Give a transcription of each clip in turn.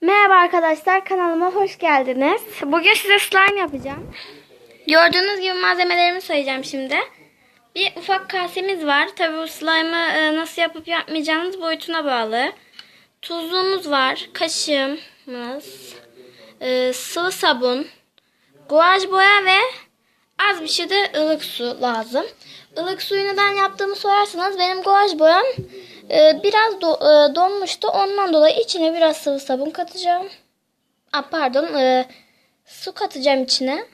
Merhaba arkadaşlar kanalıma hoş geldiniz. Bugün size slime yapacağım. Gördüğünüz gibi malzemelerimi sayacağım şimdi. Bir ufak kasemiz var. Tabi bu slime'ı e, nasıl yapıp yapmayacağınız boyutuna bağlı. Tuzluğumuz var. Kaşığımız. e, sıvı sabun. Guaj boya ve az bir şey de ılık su lazım. Ilık suyu neden yaptığımı sorarsanız benim guaj boyam e, biraz do- e, donmuştu. Ondan dolayı içine biraz sıvı sabun katacağım. Aa, pardon e, su katacağım içine.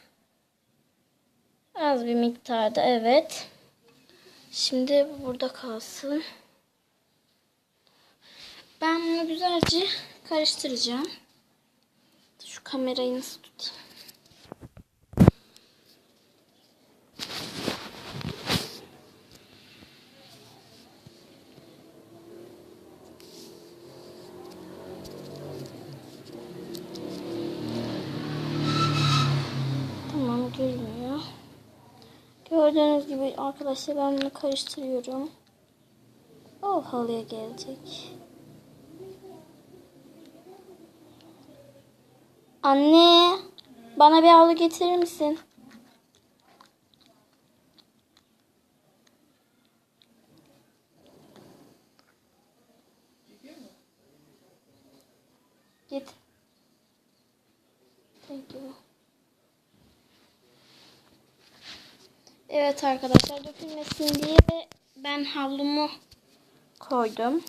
Az bir miktarda evet. Şimdi bu burada kalsın. Ben bunu güzelce karıştıracağım. Şu kamerayı nasıl tutayım? Tamam görünüyor. Gördüğünüz gibi arkadaşlar ben bunu karıştırıyorum. O halıya gelecek. Anne bana bir havlu getirir misin? Git. Evet arkadaşlar dökülmesin diye ben havlumu koydum.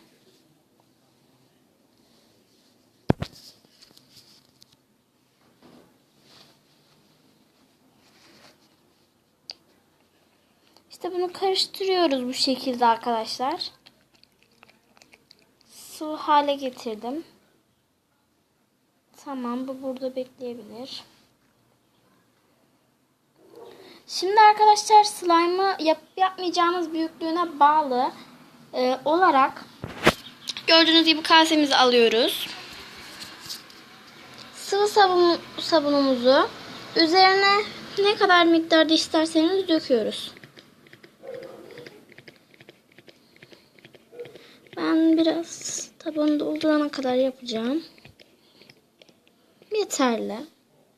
İşte bunu karıştırıyoruz bu şekilde arkadaşlar. Sıvı hale getirdim. Tamam bu burada bekleyebilir. Şimdi arkadaşlar slime'ı yap yapmayacağımız büyüklüğüne bağlı e, olarak gördüğünüz gibi kasemizi alıyoruz. Sıvı sabun, sabunumuzu üzerine ne kadar miktarda isterseniz döküyoruz. Ben biraz tabanı doldurana kadar yapacağım. Yeterli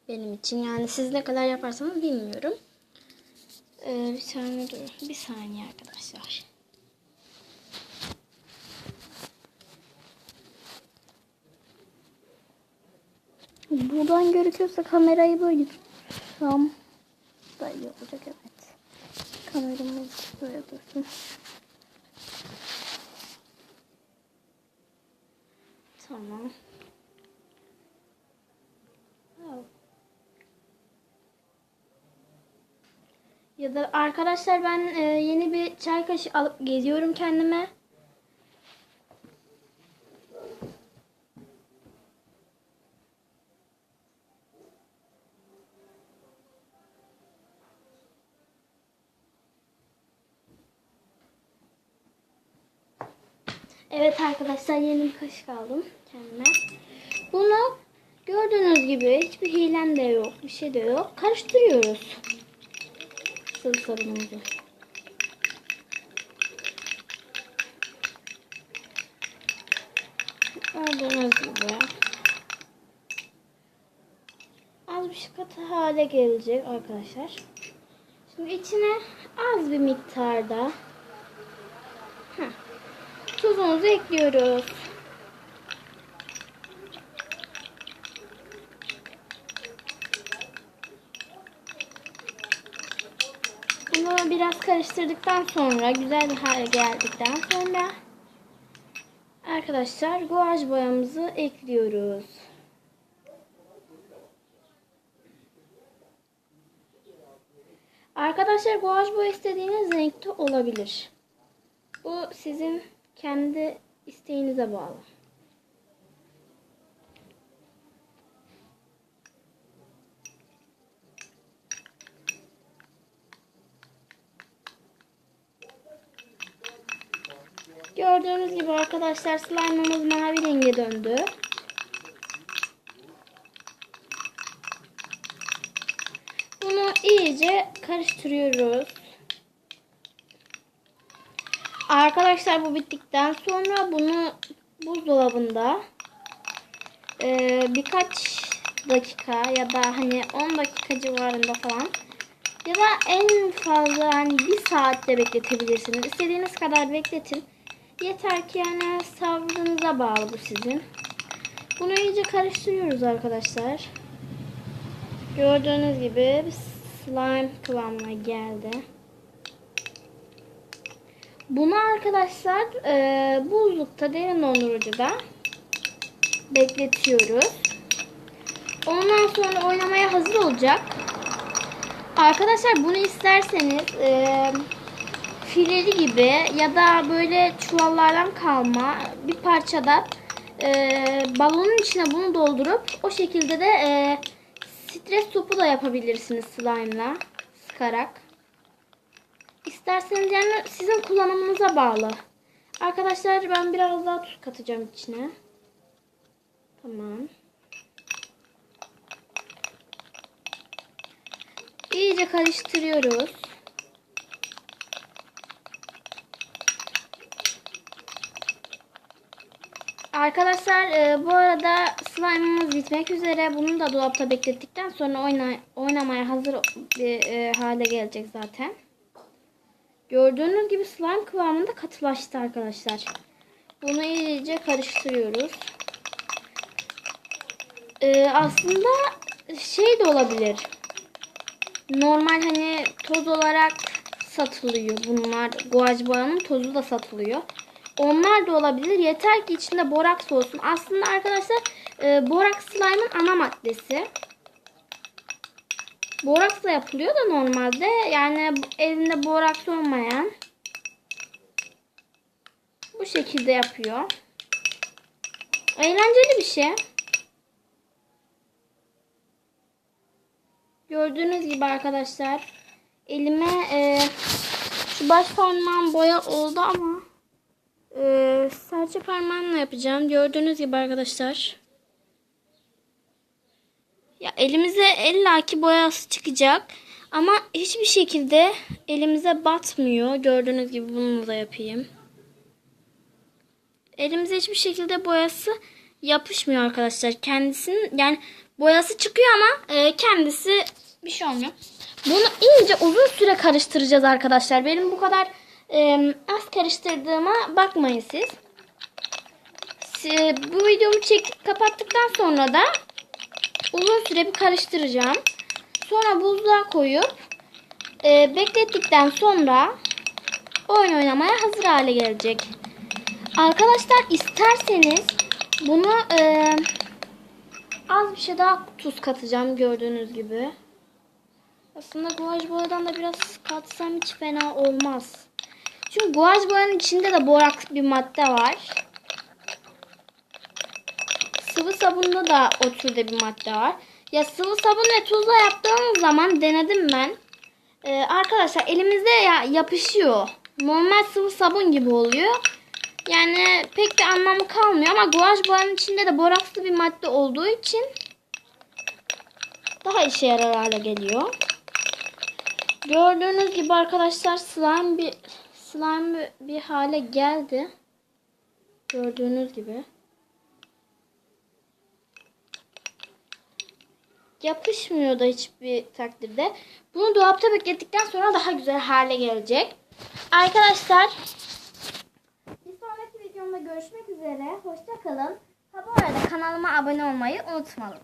benim için. Yani siz ne kadar yaparsanız bilmiyorum. Ee, bir tane dur. Bir saniye arkadaşlar. Buradan görüküyorsa kamerayı böyle tutsam da iyi olacak evet. Kameramız böyle dursun. Tamam. Oh. Ya da arkadaşlar ben e, yeni bir çay kaşığı alıp geziyorum kendime. Evet arkadaşlar yeni bir kaşık aldım kendime. Bunu gördüğünüz gibi hiçbir hilem de yok, bir şey de yok. Karıştırıyoruz sıvı sabunumuzu. Gördüğünüz gibi. Az bir şey katı hale gelecek arkadaşlar. Şimdi içine az bir miktarda heh, tuzumuzu ekliyoruz. Bunu biraz karıştırdıktan sonra güzel bir hale geldikten sonra arkadaşlar guaj boyamızı ekliyoruz. Arkadaşlar guaj boya istediğiniz renkte olabilir. Bu sizin kendi isteğinize bağlı. Gördüğünüz gibi arkadaşlar slime'ımız mavi renge döndü. Bunu iyice karıştırıyoruz. Arkadaşlar bu bittikten sonra bunu buzdolabında e, birkaç dakika ya da hani 10 dakika civarında falan ya da en fazla hani bir saatte bekletebilirsiniz. İstediğiniz kadar bekletin. Yeter ki yani sabrınıza bağlı bu sizin. Bunu iyice karıştırıyoruz arkadaşlar. Gördüğünüz gibi slime kıvamına geldi. Bunu arkadaşlar e, buzlukta derin dondurucuda bekletiyoruz. Ondan sonra oynamaya hazır olacak. Arkadaşlar bunu isterseniz e, fileli gibi ya da böyle çuvallardan kalma bir parçada e, balonun içine bunu doldurup o şekilde de e, stres topu da yapabilirsiniz slime'la sıkarak. İsterseniz yani sizin kullanımınıza bağlı. Arkadaşlar ben biraz daha tuz katacağım içine. Tamam. İyice karıştırıyoruz. Arkadaşlar e, bu arada slime'ımız bitmek üzere. Bunu da dolapta beklettikten sonra oyna, oynamaya hazır bir e, hale gelecek zaten. Gördüğünüz gibi slime kıvamında katılaştı arkadaşlar. Bunu iyice karıştırıyoruz. E, aslında şey de olabilir. Normal hani toz olarak satılıyor bunlar. Guaj boyanın tozu da satılıyor. Onlar da olabilir. Yeter ki içinde boraks olsun. Aslında arkadaşlar e, boraks slime'ın ana maddesi. Boraksla yapılıyor da normalde. Yani elinde boraks olmayan bu şekilde yapıyor. Eğlenceli bir şey. Gördüğünüz gibi arkadaşlar elime e, şu baş parmağım boya oldu ama e, serçe parmağımla yapacağım. Gördüğünüz gibi arkadaşlar. Ya elimize illaki boyası çıkacak. Ama hiçbir şekilde elimize batmıyor. Gördüğünüz gibi bunu da yapayım. Elimize hiçbir şekilde boyası yapışmıyor arkadaşlar. Kendisinin yani boyası çıkıyor ama e, kendisi bir şey olmuyor. Bunu iyice uzun süre karıştıracağız arkadaşlar. Benim bu kadar e, az karıştırdığıma bakmayın siz. Si- Bu videomu çekip kapattıktan sonra da uzun süre bir karıştıracağım. Sonra buzluğa koyup e, beklettikten sonra oyun oynamaya hazır hale gelecek. Arkadaşlar isterseniz bunu e, az bir şey daha tuz katacağım gördüğünüz gibi. Aslında guaj boyadan da biraz katsam hiç fena olmaz. Çünkü guaj boyanın içinde de boraks bir madde var. Sıvı sabunda da o türde bir madde var. Ya sıvı sabun ve tuzla yaptığımız zaman denedim ben. Ee, arkadaşlar elimizde ya yapışıyor. Normal sıvı sabun gibi oluyor. Yani pek de anlamı kalmıyor ama guaj boyanın içinde de borakslı bir madde olduğu için daha işe yarar hale geliyor. Gördüğünüz gibi arkadaşlar slime bir slime bir, hale geldi. Gördüğünüz gibi. Yapışmıyor da hiçbir takdirde. Bunu dolapta beklettikten sonra daha güzel hale gelecek. Arkadaşlar bir sonraki videomda görüşmek üzere. Hoşça kalın. Ha bu arada kanalıma abone olmayı unutmayın.